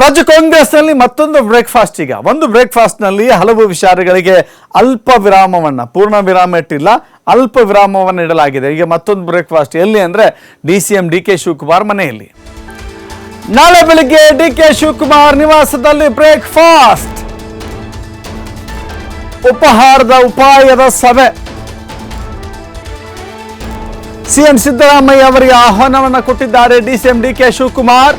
ರಾಜ್ಯ ಕಾಂಗ್ರೆಸ್ನಲ್ಲಿ ಮತ್ತೊಂದು ಬ್ರೇಕ್ಫಾಸ್ಟ್ ಈಗ. ಒಂದು ಬ್ರೇಕ್ಫಾಸ್ಟ್ನಲ್ಲಿ ಹಲವು ವಿಚಾರಗಳಿಗೆ ಅಲ್ಪ ವಿರಾಮವನ್ನು, ಪೂರ್ಣ ವಿರಾಮ ಇಟ್ಟಿಲ್ಲ, ಅಲ್ಪ ವಿರಾಮವನ್ನು ಇಡಲಾಗಿದೆ. ಈಗ ಮತ್ತೊಂದು ಬ್ರೇಕ್ಫಾಸ್ಟ್ ಎಲ್ಲಿ ಅಂದರೆ D C M D K Shivakumar ಮನೆಯಲ್ಲಿ. ನಾಳೆ ಬೆಳಿಗ್ಗೆ ಡಿ ಕೆ ಶಿವಕುಮಾರ್ ನಿವಾಸದಲ್ಲಿ ಬ್ರೇಕ್ಫಾಸ್ಟ್ ಉಪಹಾರದ ಉಪಾಯದ ಸಭೆ. ಸಿಎಂ ಸಿದ್ದರಾಮಯ್ಯ ಅವರಿಗೆ ಆಹ್ವಾನವನ್ನು ಕೊಟ್ಟಿದ್ದಾರೆ D C M D K Shivakumar.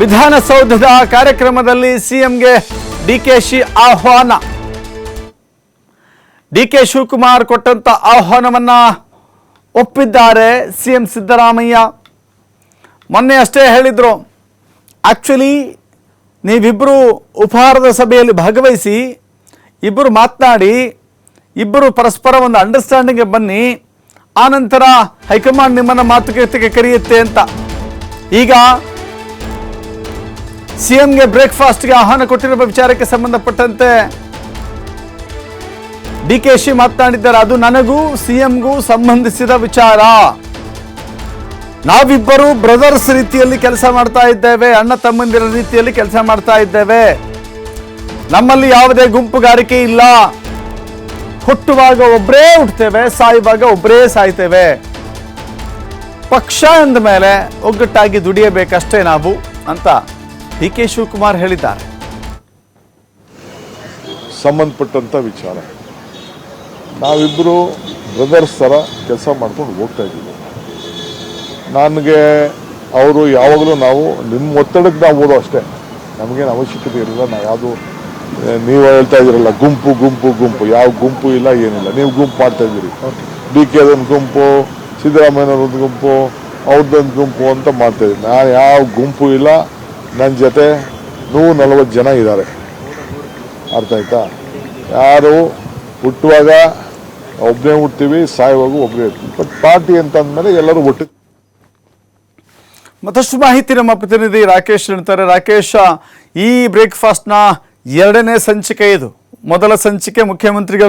ವಿಧಾನಸೌಧದ ಕಾರ್ಯಕ್ರಮದಲ್ಲಿ ಸಿಎಂಗೆ ಡಿಕೆಶಿ ಆಹ್ವಾನ. ಡಿ ಕೆ ಶಿವಕುಮಾರ್ ಕೊಟ್ಟಂತ ಆಹ್ವಾನವನ್ನ ಒಪ್ಪಿದ್ದಾರೆ ಸಿಎಂ ಸಿದ್ದರಾಮಯ್ಯ. ಮೊನ್ನೆ ಅಷ್ಟೇ ಹೇಳಿದ್ರು ಆಕ್ಚುಲಿ ನೀವಿಬ್ಬರು ಉಪಹಾರದ ಸಭೆಯಲ್ಲಿ ಭಾಗವಹಿಸಿ ಇಬ್ಬರು ಮಾತನಾಡಿ ಇಬ್ಬರು ಪರಸ್ಪರ ಒಂದು ಅಂಡರ್ಸ್ಟ್ಯಾಂಡಿಂಗ್ಗೆ ಬನ್ನಿ ಆನಂತರ ಹೈಕಮಾಂಡ್ ನಿಮ್ಮನ್ನು ಮಾತುಕತೆಗೆ ಕರೆಯುತ್ತೆ ಅಂತ. ಈಗ ಸಿಎಂಗೆ ಬ್ರೇಕ್ಫಾಸ್ಟ್ಗೆ ಆಹ್ವಾನ ಕೊಟ್ಟಿರುವ ವಿಚಾರಕ್ಕೆ ಸಂಬಂಧಪಟ್ಟಂತೆ ಡಿ ಕೆ ಶಿ ಮಾತನಾಡಿದ್ದಾರೆ. ಅದು ನನಗೂ, ಸಿಎಂಗೂ ಸಂಬಂಧಿಸಿದ ವಿಚಾರ. ನಾವಿಬ್ಬರು ಬ್ರದರ್ಸ್ ರೀತಿಯಲ್ಲಿ ಕೆಲಸ ಮಾಡ್ತಾ ಇದ್ದೇವೆ, ಅಣ್ಣ ತಮ್ಮಂದಿರ ರೀತಿಯಲ್ಲಿ ಕೆಲಸ ಮಾಡ್ತಾ ಇದ್ದೇವೆ. ನಮ್ಮಲ್ಲಿ ಯಾವುದೇ ಗುಂಪುಗಾರಿಕೆ ಇಲ್ಲ. ಹುಟ್ಟುವಾಗ ಒಬ್ಬರೇ ಹುಟ್ಟುತ್ತೇವೆ, ಸಾಯುವಾಗ ಒಬ್ಬರೇ ಸಾಯ್ತೇವೆ. ಪಕ್ಷ ಅಂದ ಮೇಲೆ ಒಗ್ಗಟ್ಟಾಗಿ ದುಡಿಯಬೇಕಷ್ಟೇ ನಾವು ಅಂತ. ಡಿ ಕೆ ಶಿವಕುಮಾರ್ ಹೇಳಿದ್ದಾರೆ. ಸಂಬಂಧಪಟ್ಟಂಥ ವಿಚಾರ. ನಾವಿಬ್ಬರು ಬ್ರದರ್ಸ್ ಥರ ಕೆಲಸ ಮಾಡ್ಕೊಂಡು ಹೋಗ್ತಾ ಇದ್ದೀವಿ. ನನಗೆ ಅವರು ಯಾವಾಗಲೂ ನಾವು ನಿಮ್ಮ ಒತ್ತಡಕ್ಕೆ ನಾವು ಓದೋ ಅಷ್ಟೇ. ನಮಗೇನು ಅವಶ್ಯಕತೆ ಇರಲಿಲ್ಲ ನಾವು ಯಾವುದು ನೀವು ಹೇಳ್ತಾ ಇದ್ದೀರಲ್ಲ ಗುಂಪು ಗುಂಪು ಗುಂಪು, ಯಾವ ಗುಂಪು ಇಲ್ಲ, ಏನಿಲ್ಲ. ನೀವು ಗುಂಪು ಮಾಡ್ತಾ ಇದ್ದೀರಿ. ಡಿ ಕೆ ಅದೊಂದು ಗುಂಪು ಸಿದ್ದರಾಮಯ್ಯನವ್ರದ್ದು ಗುಂಪು ಅವ್ರದ್ದೊಂದು ಗುಂಪು ಅಂತ ಮಾಡ್ತಾ ಇದ್ದೀನಿ ನಾನು ಯಾವ ಗುಂಪು ಇಲ್ಲ ನನ್ನ ಜೊತೆ ನೂರ ನಲವತ್ತು ಜನ ಇದ್ದಾರೆ ಅರ್ಥ ಆಯ್ತಾ? ಯಾರು ಹುಟ್ಟುವಾಗ ಒಬ್ಬನೇ ಹುಟ್ಟಿವಿ ಸಾಯುವಾಗ ಒಬ್ಬರೇ ಇರ್ತೀವಿ. ಬಟ್ ಪಾರ್ಟಿ ಅಂತ ಅಂದಮೇಲೆ ಎಲ್ಲರೂ ಒಟ್ಟು ಮತ್ತಷ್ಟು ಮಾಹಿತಿ ನಮ್ಮ ಪ್ರತಿನಿಧಿ ರಾಕೇಶ್ ಹೇಳ್ತಾರೆ. ರಾಕೇಶ, ಈ ಬ್ರೇಕ್ಫಾಸ್ಟ್ನ ಎರಡನೇ ಸಂಚಿಕೆ ಇದು. ಮೊದಲ ಸಂಚಿಕೆ ಮುಖ್ಯಮಂತ್ರಿಗಳ